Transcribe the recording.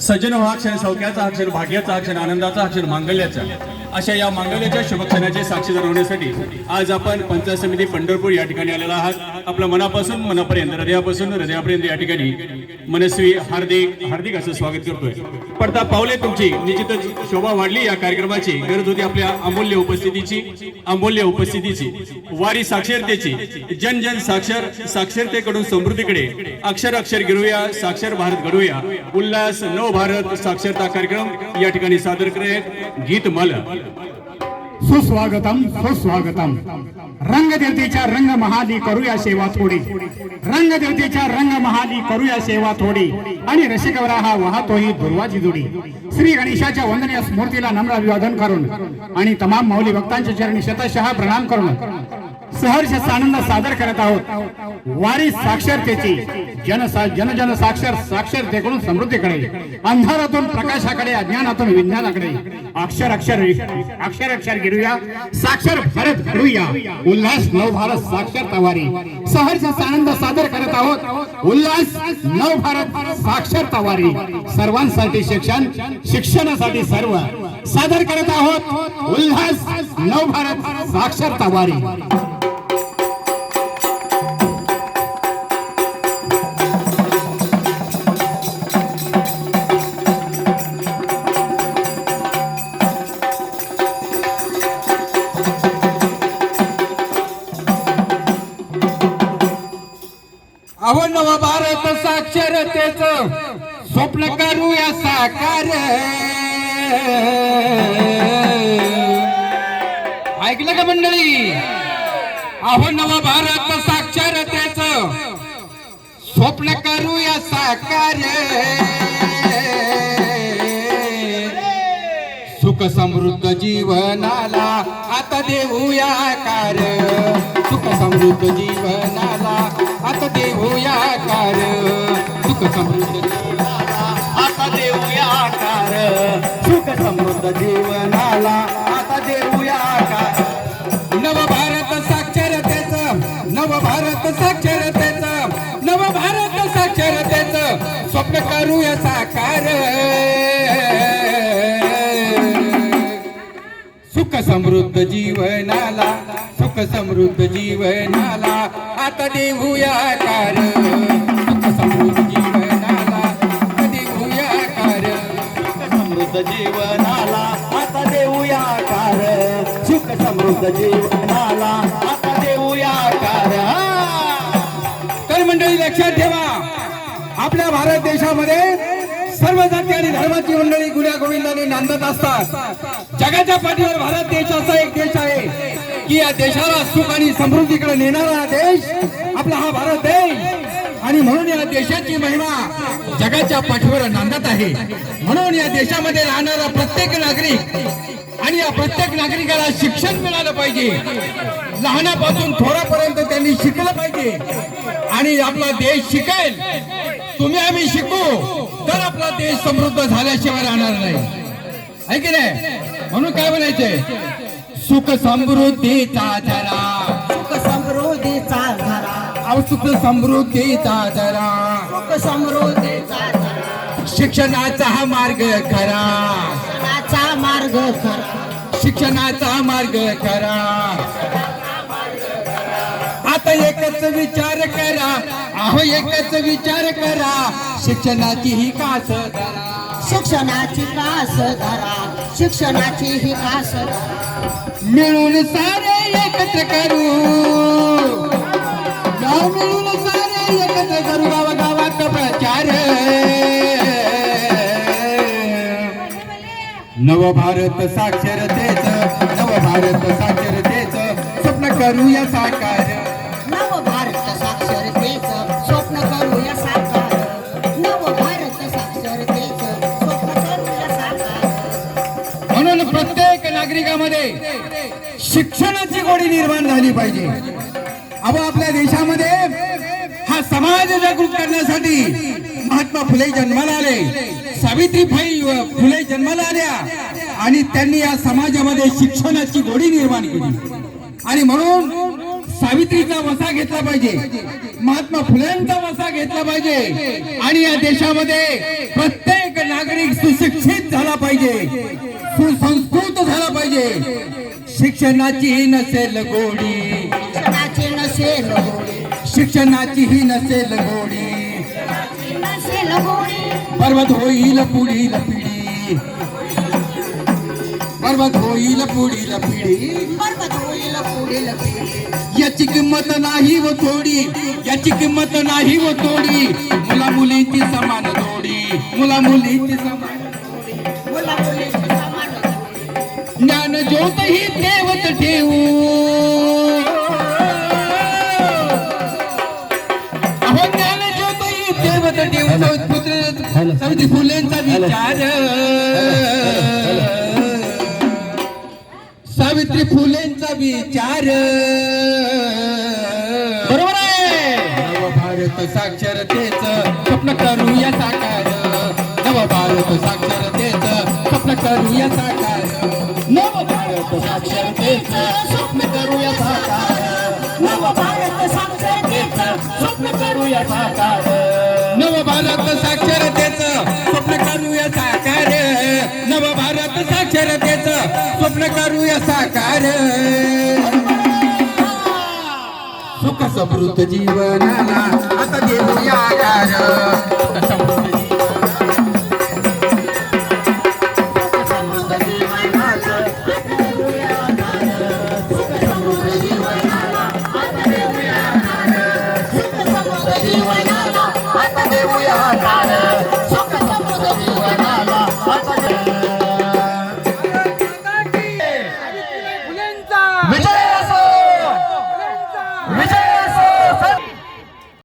सज्जन हा क्षण सौख्याचा हा क्षण भाग्याचा हा क्षण आनंदाचा हा क्षण मांगल्याचा. अशा या मांगल्याच्या शुभक्षणाचे साक्षीदार होण्यासाठी आज आपण पंचायत समिती पंढरपूर या ठिकाणी आलेला आहात. आपलं मनापासून मनापर्यंत हृदयापासून हृदयापर्यंत या ठिकाणी मनस्वी हार्दिक हार्दिक असं स्वागत करतोय. पडता पावले तुमची. निश्चितच शोभा वाढली या कार्यक्रमाची. गरज होती आपल्या अमूल्य उपस्थितीची. अमूल्य उपस्थितीची. वारी साक्षरतेची. जन जन साक्षर साक्षरतेकडून समृद्धीकडे. अक्षर अक्षर गिरूया साक्षर भारत घडूया उल्हास नव भारत साक्षरता कार्यक्रम या ठिकाणी सादर करेल गीतमल. सुस्वागतम सुस्वागतम। रंगदेवतेच्या रंग महाली करूया सेवा थोडी. रंगदेवतेच्या रंग महाली करूया सेवा थोडी. आणि रसिकवरा हा वाहतोही दुर्वाची जोडी. श्री गणेशाच्या वंदनीय स्मूर्तीला नम्र अभिवादन करून आणि तमाम माऊली भक्तांच्या चरणी शतशः प्रणाम करून सहर्ष आनंद सादर करत आहोत. वारी साक्षरतेची जन जन साक्षर साक्षरतेकडून समृद्धीकडे अंधारातून प्रकाशाकडे अज्ञानातून विज्ञानाकडे. अक्षर अक्षर अक्षर अक्षर गिरूया साक्षर भारत घडूया उल्हास नव भारत साक्षरता वारी. सहर्ष आनंद सादर करत आहोत. उल्हास नव भारत साक्षरता वारी. सर्वांसाठी शिक्षण शिक्षणासाठी सर्व सादर करत आहोत. उल्हास नव भारत साक्षरता वारी. स्वप्न करूया साकार ऐकलं का मंडळी? अहो नव भारत साक्षरतेच. स्वप्न करूया साकार सुख समृद्ध जीवनाला आता देऊया कार. सुख समृद्ध जीवनाला आता देऊया कार. सुख समृद्ध अमृत जीवनाला आता देऊया का? नव भारत साक्षरतेच नव भारत साक्षरतेच नव भारत साक्षरतेच. स्वप्न करूया साकार. सुख समृद्ध जीवनाला सुख समृद्ध जीवनाला आता देऊया कार सुख समृद्ध समृद्ध जीवनाला आता देऊया कार सुख समृद्ध जीवनाला आता देऊया कार तर मंडळी लक्षात ठेवा. आपल्या भारत देशामध्ये सर्व जाती आणि धर्माची मंडळी गुण्या गोविंदाने नांदत असतात. जगाच्या पाठीवर भारत देश असा एक देश आहे की या देशाला सुख आणि समृद्धीकडे नेणारा देश आपला हा भारत देश. आणि म्हणून या देशाची महिमा जगाच्या पाठीवर नांदत आहे. म्हणून या देशामध्ये राहणारा प्रत्येक नागरिक आणि या प्रत्येक नागरिकाला शिक्षण मिळालं पाहिजे. लहानापासून थोरापर्यंत त्यांनी शिकलं पाहिजे. आणि आपला देश शिकेल. तुम्ही आम्ही शिकू तर आपला देश समृद्ध झाल्याशिवाय राहणार नाही. आहे की नाही? म्हणून काय म्हणायचंय सुख समृद्धीचा धरा. सुख समृद्धीचा धरा सुख समृद्धीचा धरा शिक्षणाचा हा मार्ग खरा शिक्षणाचा मार्ग खरा शिक्षणाचा मार्ग खरा आता एकच विचार करा. अहो एकच विचार करा. शिक्षणाची ही कास धरा. शिक्षणाची कास धरा. शिक्षणाची ही कास मिळून सारे एकत्र करू. नव भारत साक्षरतेच नव भारत साक्षरतेच स्वप्न करूया साकार. नव भारत साक्षरतेचं स्वप्न करूया साकार. साक्षरतेचं स्वप्न करूया साकार. म्हणून प्रत्येक नागरिकामध्ये शिक्षणाची गोडी निर्माण झाली पाहिजे. अहो आपल्या देशामध्ये हा समाज जागृत करण्यासाठी महात्मा फुले जन्माला आले. सावित्रीबाई फुले जन्माला आल्या. आणि त्यांनी या समाजामध्ये शिक्षणाची गोडी निर्माण केली. आणि म्हणून सावित्रीचा वसा घेतला पाहिजे. महात्मा फुलेंचा वसा घेतला पाहिजे. आणि या देशामध्ये प्रत्येक नागरिक सुशिक्षित झाला पाहिजे. सुसंस्कृत झाला पाहिजे. शिक्षणाची नसेल गोडी. शिक्षणाचे नसेल गोडी. शिक्षणाची ही नसेल गोडी. बरबाद होईल पुढील पिढी. बरबाद होईल पुढील पिढी. बरबाद होईल पुढील पिढी. याची किंमत नाही व थोडी. याची किंमत नाही व थोडी. मुला मुलींची समान जोडी. मुला मुलींची समान मुला मुलीची समान. ज्ञान ज्योत ही देवत ठेवू पुत्र सवती फुलेंचा विचार. सावित्री फुलेंचा विचार. बरोबर आहे. नव भारत साक्षरतेचं स्वप्न करूया साकार. नव भारत साक्षरतेचं स्वप्न करूया साकार. नव भारत साक्षरतेचं स्वप्न करूया साकार. नव भारत साक्षरतेचं स्वप्न करूया साकार. भारत साक्षरतेचं स्वप्न करूया साकार. नव भारत साक्षरतेचं स्वप्न करूया साकार. सुख समृद्ध जीवनाला आता देऊया आकार जीवनाला